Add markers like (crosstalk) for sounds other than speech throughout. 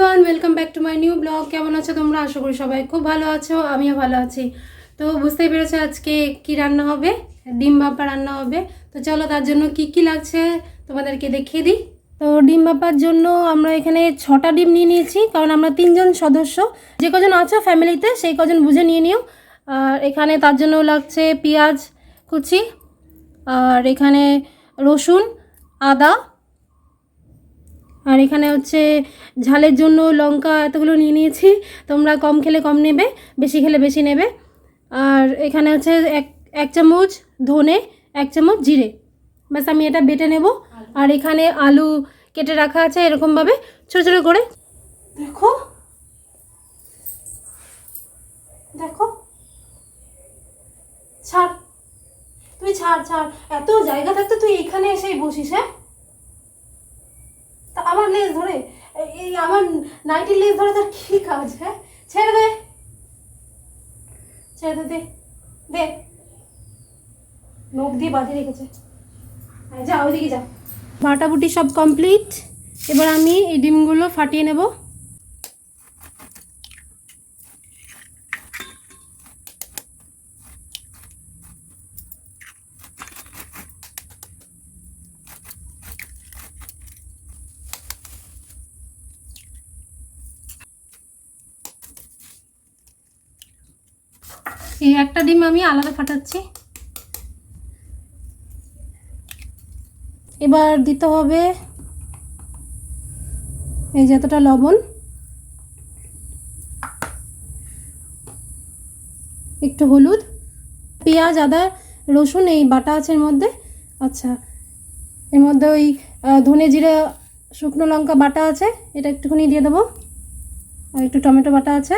Everyone welcome back to my new blog কেমন আছো তোমরা? আশা করি সবাই খুব ভালো আছো, আমিও ভালো আছি। তো বুঝতেই পেরেছ আজকে কি রান্না হবে? ডিম ভাপা রান্না হবে। তো চলো তার জন্য কি কি লাগছে তোমাদেরকে দেখিয়ে দিই। তো ডিম ভাপার জন্য আমরা এখানে ছটা ডিম নিয়ে নিয়েছি, কারণ আমরা তিনজন সদস্য। যে কজন আছো ফ্যামিলিতে সেই কজন বুঝে নিয়ে নিও। আর এখানে তার জন্য লাগছে পেঁয়াজ কুচি, আর এখানে রসুন, আদা আর এখানে হচ্ছে ঝালের জন্য লঙ্কা এতগুলো নিয়ে নিয়েছি। তোমরা কম খেলে কম নেবে, বেশি খেলে বেশি নেবে। আর এখানে হচ্ছে এক এক চামচ ধনে, এক চামচ জিরে। ব্যাস, আমি এটা বেটে নেব। আর এখানে আলু কেটে রাখা আছে এরকমভাবে, ছোটো ছোটো করে। দেখো। দেখো। ছাড়। তুই ছাড় ছাড়। এত জায়গা থাকতে তুই এখানে এসেই বসিস হ্যাঁ? লেজ ধরে, এই- আমার লেজ ধরে তার কাজ হ্যাঁ? ছেড়ে দে। ছেড়ে দে দে নখ দিয়ে বাঁধে রেখেছে। যা, ওইদিকে যা। বাটাবুটি সব কমপ্লিট এবার আমি এই ডিমগুলো ফাটিয়ে নেব। এই একটা ডিম আমি আলাদা ফাটাচ্ছি। এবার দিতে হবে এই যতটা লবণ। একটু হলুদ, পেঁয়াজ, আদা, রসুন, এই বাটা আছে এর মধ্যে। আচ্ছা এর মধ্যে ওই ধনে জিরা, শুকনো লঙ্কা বাটা আছে, এটা একটুখানি দিয়ে দেবো। আর একটু টমেটো বাটা আছে,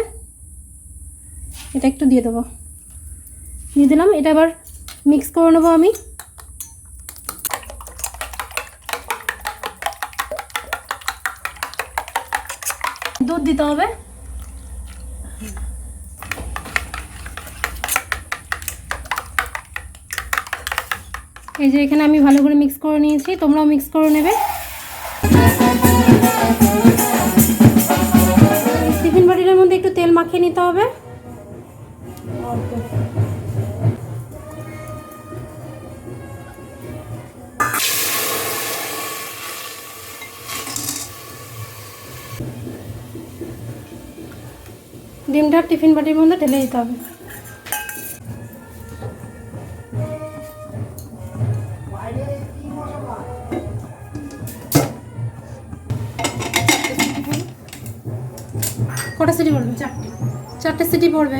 এটা একটু দিয়ে দেবো। দিয়ে দিলাম। এটা আবার মিক্স করে নেব আমি। দুধ দিতে হবে। এই যে এখানে আমি ভালো করে মিক্স করে নিয়েছি। তোমরাও মিক্স করে নেবে। টিফিন বাটিটার মধ্যে একটু তেল মাখিয়ে নিতে হবে। ডিমটা টিফিন বাটির মধ্যে ঢেলে দিতে হবে। কটা সিটি পড়বে? চারটে। চারটে সিটি পড়বে।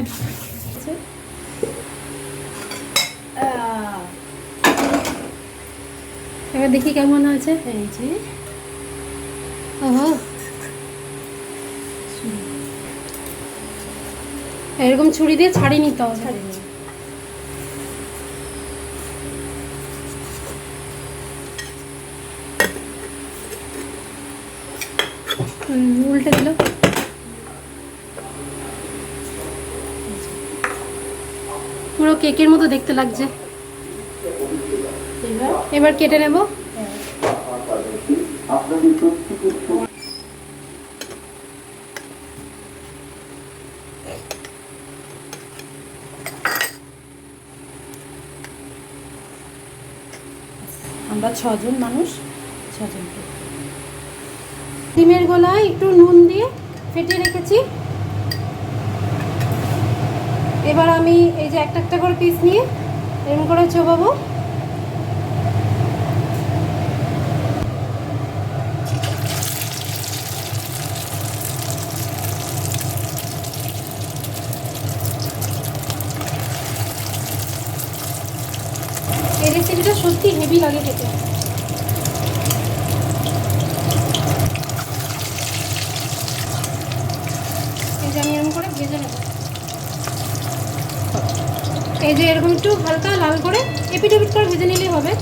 এবার দেখি কেমন আছে এই এরকম ছুরি দিয়ে ছাড়িয়ে নিতে হবে। উল্টে দিল। পুরো কেকের মতো দেখতে লাগছে। এবার? কেটে নেব। আমরা ছজন মানুষ ছজন ডিমের গোলায় একটু নুন দিয়ে ফেটে রেখেছি। এবার আমি এই যে একটা একটা করে পিস নিয়ে এরকম করে চোবাবো এই রেসিপিটা সত্যি হেভি লাগে খেতে? আমি এরকম করে ভেজে নেব। এই যে এরকম একটু হালকা লাল করে এপিট এপিট করে ভেজে নিলেই হবে।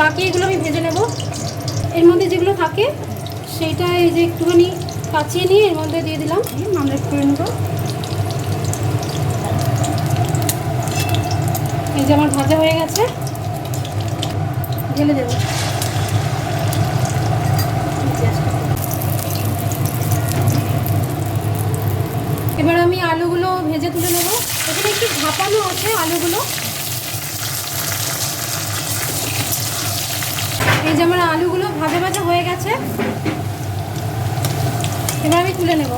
বাকি এগুলো আমি ভেজে নেব। এর মধ্যে যেগুলো থাকে সেইটা এই যে একটুখানি কাচিয়ে নিয়ে এর মধ্যে দিয়ে দিলাম। আমরা করে নেব। এই যে আমার ভাজা হয়ে গেছে। ঢেলে দেবো। এবার আমি আলুগুলো ভেজে তুলে নেব। এখানে একটু ভাপানো আছে আলুগুলো। এই যে আমার আলুগুলো ভাজা ভাজা হয়ে গেছে। এবার আমি তুলে নেব।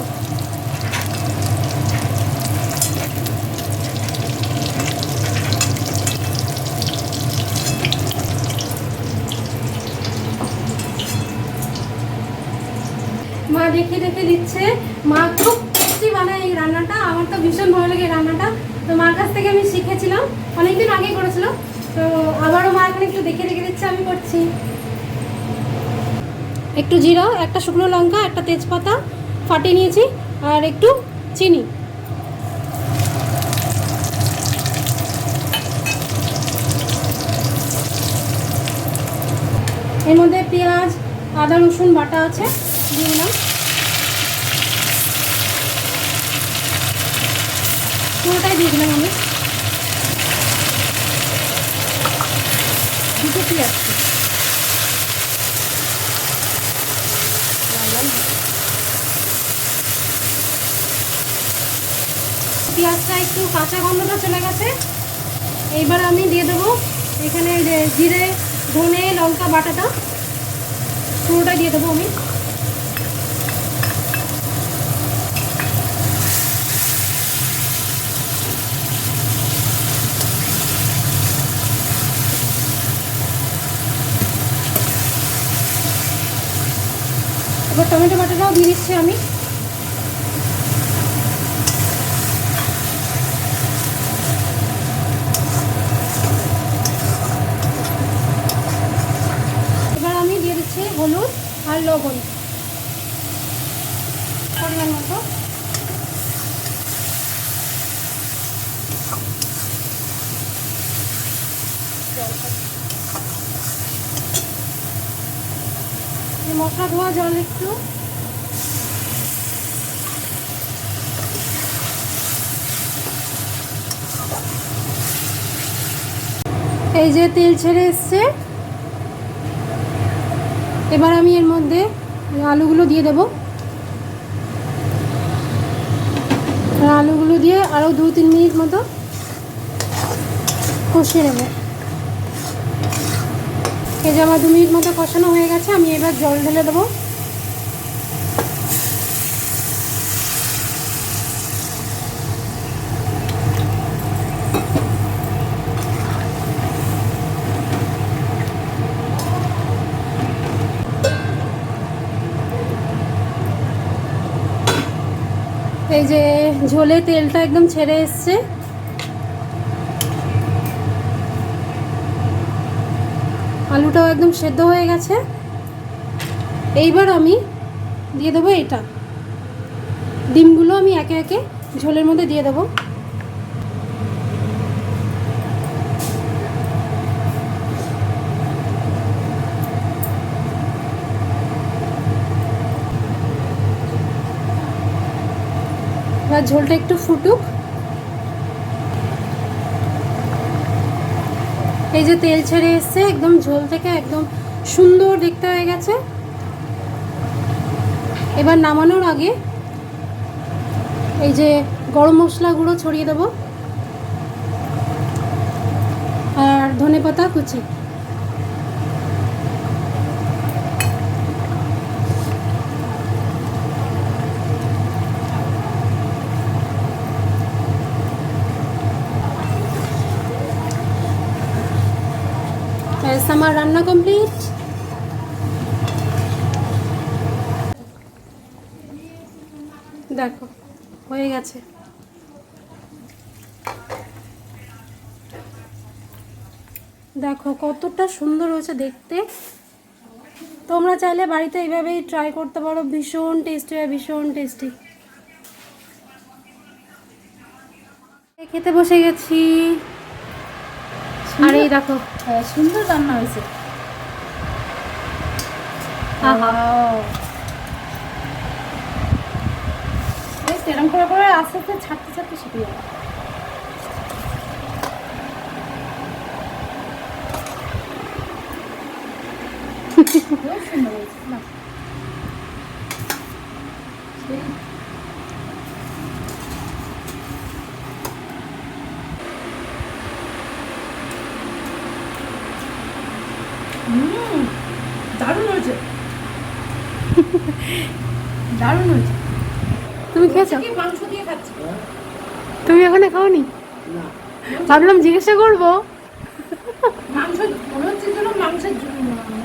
মা দেখে দেখে দিচ্ছে। মা খুব টেস্টি বানায় এই রান্নাটা, আমার তো ভীষণ ভালো লাগে রান্নাটা। তো মার কাছ থেকে আমি শিখেছিলাম, অনেকদিন আগে করেছিলাম তো আবারও মা এখন একটু দেখে দেখে দিচ্ছে, আমি করছি। একটু জিরা, একটা শুকনো লঙ্কা, একটা তেজপাতা ফাটিয়ে নিয়েছি, আর একটু চিনি। এর মধ্যে পেঁয়াজ, আদা, রসুন, বাটা আছে, দিয়ে দিলাম। পুরোটাই দিয়ে দিলাম আমি। দুটো পেঁয়াজ। পেঁয়াজটা একটু কাঁচা গন্ধটা চলে গেছে। এইবার আমি দিয়ে দেবো এখানে জিরে, ধনে, লঙ্কা, বাটাটা। পুরোটা দিয়ে দেবো আমি। এবার টমেটো বাটাটাও দিয়ে দিচ্ছি আমি এবার আমি দিয়ে দিচ্ছি হলুদ আর লবণ পরিমাণ মতো মশলা ধোয়া জল একটু। এই যে তেল ছেড়ে এসছে। এবার আমি এর মধ্যে আলুগুলো দিয়ে দেব। আলুগুলো দিয়ে আরও দু তিন মিনিট মতো কষিয়ে নেব। এই যে আমার দু মিনিট মতো কষানো হয়ে গেছে, আমি এবার জল ঢেলে দেবো। এই যে ঝোলে তেলটা একদম ছেড়ে এসছে। আলুটাও একদম সেদ্ধ হয়ে গেছে। এইবার আমি দিয়ে দেবো এটা। ডিমগুলো আমি একে একে ঝোলের মধ্যে দিয়ে দেবো। ঝোলটা একটু ফুটুক। এই যে তেল ছেড়ে এসছে, একদম ঝোল থেকে একদম সুন্দর দেখতে হয়ে গেছে। এবার নামানোর আগে এই যে গরম মশলা গুঁড়ো ছড়িয়ে দেবো। আর ধনে পাতা কুচি। আমার রান্না কমপ্লিট দেখো, হয়ে গেছে। দেখো, কতটা সুন্দর হয়েছে দেখতে। তোমরা চাইলে বাড়িতে এইভাবেই ট্রাই করতে পারো। ভীষণ টেস্টি হয়, ভীষণ টেস্টি খেতে বসে গেছি। আর এই দেখো। হ্যাঁ সুন্দর রান্না হয়েছে। এরকম করে করে আস্তে আস্তে ছাড়তে ছাড়তে শিখে যাবে (laughs) সুন্দর হয়েছে না? দারুণ হয়েছে। তুমি খেয়েছো? কি মাংস দিয়ে খাচ্ছি? তুমি এখানে খাওনি? ভাবলাম জিজ্ঞাসা করব। মাংস মনে হচ্ছে যেন মাংসের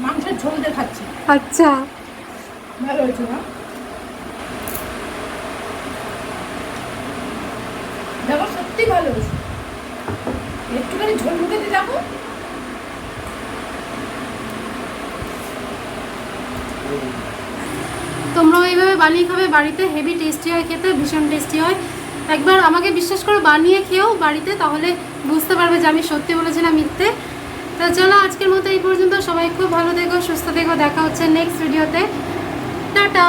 মাংসের ঝোল দিয়ে খাচ্ছি আচ্ছা। ভালো হয়েছে না দেখো সত্যি ভালো হয়েছে। একটুখানি ঝোল মুখে দিয়ে দেখো। তোমরাও এইভাবে বানিয়ে খাবে বাড়িতে হেভি টেস্টি হয় খেতে, ভীষণ টেস্টি হয়। একবার আমাকে বিশ্বাস করে, বানিয়ে খেয়েও বাড়িতে, তাহলে বুঝতে পারবে যে আমি সত্যি বলেছি না মিথ্যে। তো চলো আজকের মতো এই পর্যন্ত, সবাই খুব ভালো থেকো, সুস্থ থেকো, দেখা হচ্ছে নেক্সট ভিডিওতে টাটা!